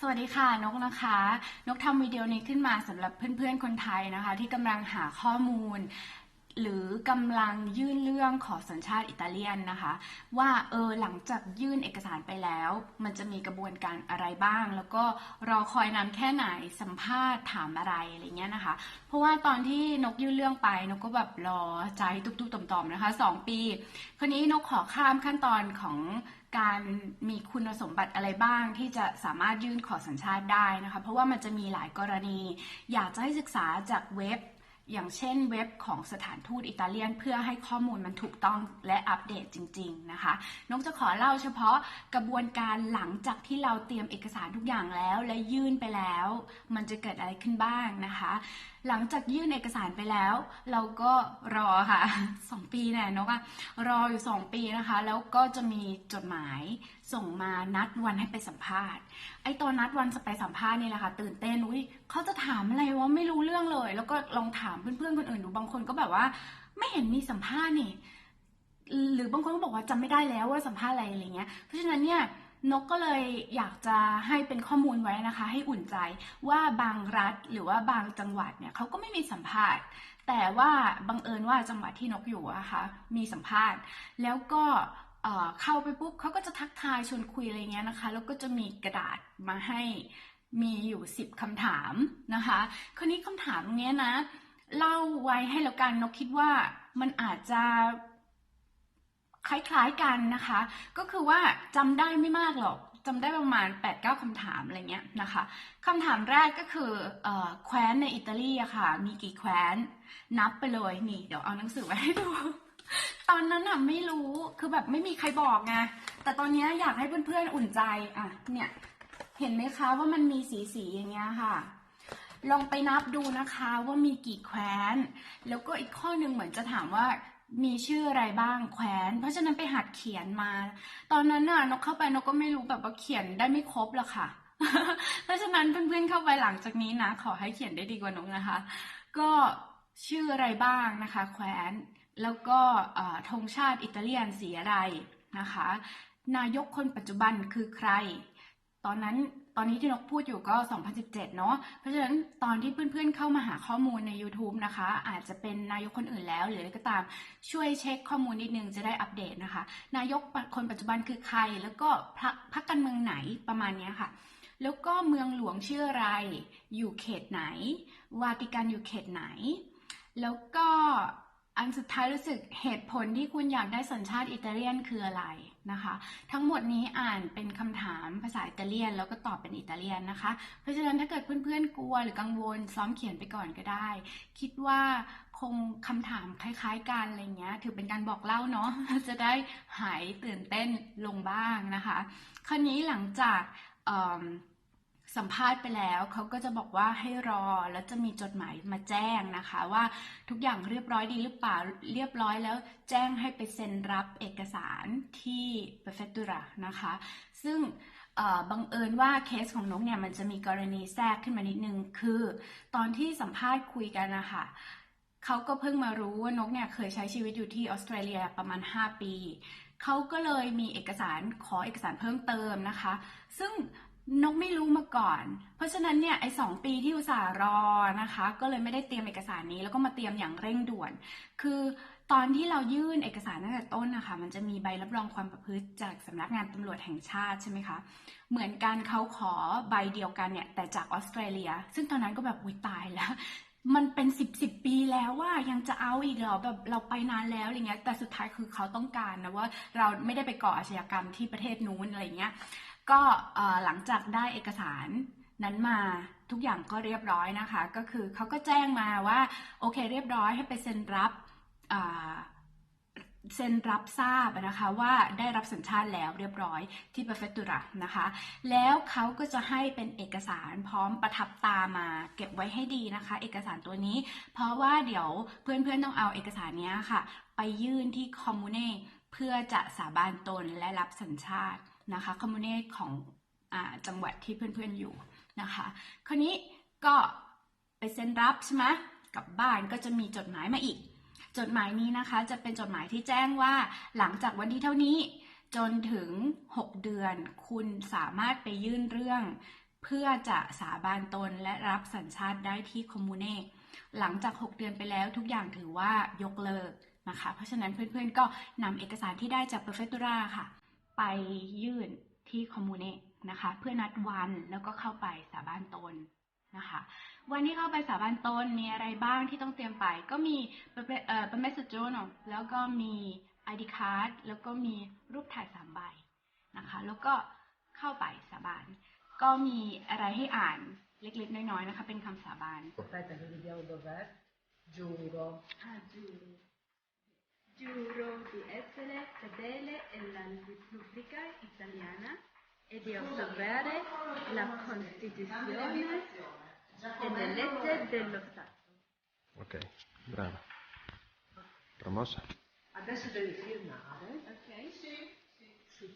สวัสดีค่ะนกนะคะ นกทำวิดีโอนี้ขึ้นมาสำหรับเพื่อนๆคนไทยนะคะ ที่กำลังหาข้อมูล หรือกำลังยื่นเรื่องขอสัญชาติอิตาเลียนนะคะ ว่าเออหลังจากยื่นเอกสารไปแล้ว มันจะมีกระบวนการอะไรบ้าง แล้วก็รอคอยนานแค่ไหนสัมภาษณ์ถามอะไรอะไรเงี้ยนะคะ เพราะว่าตอนที่นกยื่นเรื่องไปนกก็แบบรอใจตุ๊บๆต่อมๆนะคะสองปีคราวนี้นกขอข้ามขั้นตอนของการมีคุณสมบัติอะไรบ้างที่จะสามารถยื่นขอสัญชาติได้นะคะ เพราะว่ามันจะมีหลายกรณี อยากจะให้ศึกษาจากเว็บ อย่างเช่นเว็บของสถานทูตอิตาเลียน เพื่อให้ข้อมูลมันถูกต้องและอัปเดตจริง ๆ นะคะ นกจะขอเล่าเฉพาะกระบวนการหลังจากที่เราเตรียมเอกสารทุกอย่างแล้ว และยื่นไปแล้ว มันจะเกิดอะไรขึ้นบ้างนะคะ หลังจากยื่นเอกสารไปแล้ว เราก็รอค่ะสองปีแน่นกอะรออยู่สองปีนะคะ แล้วก็จะมีจดหมายส่งมานัดวันให้ไปสัมภาษณ์ ไอ้ตอนนัดวันจะไปสัมภาษณ์นี่แหละค่ะ ตื่นเต้นอุ้ยเขาจะถามอะไรวะไม่รู้เรื่องเลย แล้วก็ลองถามเพื่อนๆคนอื่นดูบางคนก็แบบว่า ไม่เห็นมีสัมภาษณ์นี่หรือบางคนก็บอกว่าจำไม่ได้แล้วว่าสัมภาษณ์อะไรอะไรเงี้ยเพราะฉะนั้นเนี่ย นกก็เลยอยากจะให้เป็นข้อมูลไว้นะคะ ให้อุ่นใจว่าบางรัฐหรือว่าบางจังหวัดเนี่ยเขาก็ไม่มีสัมภาษณ์ แต่ว่าบังเอิญว่าจังหวัดที่นกอยู่อะคะมีสัมภาษณ์ แล้วก็เข้าไปปุ๊บเขาก็จะทักทายชวนคุยอะไรเงี้ยนะคะ แล้วก็จะมีกระดาษมาให้มีอยู่สิบคำถามนะคะ คราวนี้คำถามเนี้ยนะ เล่าไว้ให้แล้วกันนกคิดว่ามันอาจจะ คล้ายๆกันนะคะ ก็คือว่าจำได้ไม่มากหรอกจำได้ประมาณ 8-9คำถามอะไรเงี้ยนะคะคำถามแรกก็คือออแคว้นในอิตาลีอะค่ะ มีกี่แคว้น นับไปเลยนี่ เดี๋ยวเอาหนังสือไว้ให้ดู ตอนนั้นอะไม่รู้คือแบบไม่มีใครบอกไงแต่ตอนนี้อยากให้เพื่อนๆอุ่นใจอะเนี่ยเห็นไหมคะว่ามันมีสีสีๆอย่างเงี้ยค่ะ ลองไปนับดูนะคะว่ามีกี่แคว้น แล้วก็อีกข้อหนึ่งเหมือนจะถามว่า มีชื่ออะไรบ้างแคว้นเพราะฉะนั้นไปหัดเขียนมา ตอนนั้นน่ะนกเข้าไปนกก็ไม่รู้แบบว่าเขียนได้ไม่ครบหรอกค่ะ เพราะฉะนั้นเพื่อนๆเข้าไปหลังจากนี้นะ ขอให้เขียนได้ดีกว่านกนะคะ ก็ชื่ออะไรบ้างนะคะแคว้นแล้วก็ธงชาติอิตาเลียนสีอะไรนะคะ นายกคนปัจจุบันคือใคร ตอนนั้นตอนนี้ที่นกพูดอยู่ก็ 2017 เนาะ เพราะฉะนั้นตอนที่เพื่อนๆเข้ามาหาข้อมูลใน YouTube นะคะ อาจจะเป็นนายกคนอื่นแล้ว หรืออะไรก็ตามช่วยเช็คข้อมูลนิดนึงจะได้อัปเดตนะคะ นายกคนปัจจุบันคือใคร แล้วก็พรรคพรรคการเมืองไหนประมาณนี้ค่ะ แล้วก็เมืองหลวงชื่ออะไร อยู่เขตไหน วาติกันอยู่เขตไหน แล้วก็ อันสุดท้ายรู้สึกเหตุผลที่คุณอยากได้สัญชาติอิตาเลียนคืออะไรนะคะ ทั้งหมดนี้อ่านเป็นคำถามภาษาอิตาเลียน แล้วก็ตอบเป็นอิตาเลียนนะคะ เพราะฉะนั้นถ้าเกิดเพื่อนๆกลัวหรือกังวลซ้อมเขียนไปก่อนก็ได้ คิดว่าคงคำถามคล้ายๆกันอะไรเงี้ย ถือเป็นการบอกเล่าเนาะจะได้หายตื่นเต้นลงบ้างนะคะ คราวนี้หลังจากเอิ่ม สัมภาษณ์ไปแล้วเขาก็จะบอกว่าให้รอแล้วจะมีจดหมายมาแจ้งนะคะ ว่าทุกอย่างเรียบร้อยดีหรือเปล่าเรียบร้อยแล้วแจ้งให้ไปเซ็นรับเอกสารที่ prefectura นะคะ ซึ่งบังเอิญว่าเคสของนกเนี่ยมันจะมีกรณีแทรกขึ้นมานิดนึง คือตอนที่สัมภาษณ์คุยกันนะคะเขาก็เพิ่งมารู้ว่านกเนี่ยเคยใช้ชีวิตอยู่ที่ออสเตรเลียประมาณ 5 ปี เขาก็เลยมีเอกสารขอเอกสารเพิ่มเติมนะคะ ซึ่งนกไม่รู้มาก่อน เพราะฉะนั้นเนี่ยไอ้สองปีที่อุตส่าห์รอนะคะ ก็เลยไม่ได้เตรียมเอกสารนี้แล้วก็มาเตรียมอย่างเร่งด่วน คือตอนที่เรายื่นเอกสารตั้งแต่ต้นนะคะ มันจะมีใบรับรองความประพฤติจากสำนักงานตำรวจแห่งชาติใช่ไหมคะ เหมือนกันเขาขอใบเดียวกันเนี่ยแต่จากออสเตรเลีย ซึ่งตอนนั้นก็แบบอุ้ยตายแล้ว มันเป็นสิบสิบปีแล้วว่ายังจะเอาอีกเหรอแบบเราไปนานแล้วอะไรเงี้ยแต่สุดท้ายคือเขาต้องการนะว่าเราไม่ได้ไปก่ออาชญากรรมที่ประเทศนู้นอะไรเงี้ยก็หลังจากได้เอกสารนั้นมาทุกอย่างก็เรียบร้อยนะคะ ก็คือเขาก็แจ้งมาว่าโอเคเรียบร้อยให้ไปเซ็นรับ เซ็นรับทราบนะคะว่าได้รับสัญชาติแล้วเรียบร้อยที่ prefectura นะคะ แล้วเขาก็จะให้เป็นเอกสารพร้อมประทับตามาเก็บไว้ให้ดีนะคะ เอกสารตัวนี้ เพราะว่าเดี๋ยวเพื่อนๆต้องเอาเอกสารนี้ค่ะ ไปยื่นที่คอมมูเน่เพื่อจะสาบานตนและรับสัญชาตินะคะคอมมูเน่ของอจังหวัดที่เพื่อนๆอยู่นะคะคราวนี้ก็ไปเซ็นรับใช่ไหมกลับบ้านก็จะมีจดหมายมาอีก จดหมายนี้นะคะจะเป็นจดหมายที่แจ้งว่าหลังจากวันที่เท่านี้จนถึง 6 เดือน คุณสามารถไปยื่นเรื่อง เพื่อจะสาบานตนและรับสัญชาติได้ที่คอมมูเนหลังจาก 6 เดือนไปแล้วทุกอย่างถือว่ายกเลิกนะคะ เพราะฉะนั้นเพื่อนๆก็นำเอกสารที่ได้จาก p r e f e c t u r a ค่ะ ไปยื่นที่คอมมูเนนะคะ เพื่อนัดวันแล้วก็เข้าไปสาบานตน นะคะวันที่เข้าไปสาบานตนมีอะไรบ้างที่ต้องเตรียมไป ก็มีเอ่อเป็นเมสเซจโจนแล้วก็มี ID card แล้วก็มีรูปถ่ายสามใบนะคะแล้วก็เข้าไปสาบานก็มีอะไรให้อ่านเล็กๆ น้อยๆนะคะ เป็นคำสาบาน Aspetta che vediamo dov'è. Giuro. Ah, giuro. Giuro di essere fedele alla Repubblica Italiana e di osservare la Costituzione e le leggi dello Stato. Ok, brava. Promossa. Adesso devi firmare Ok? su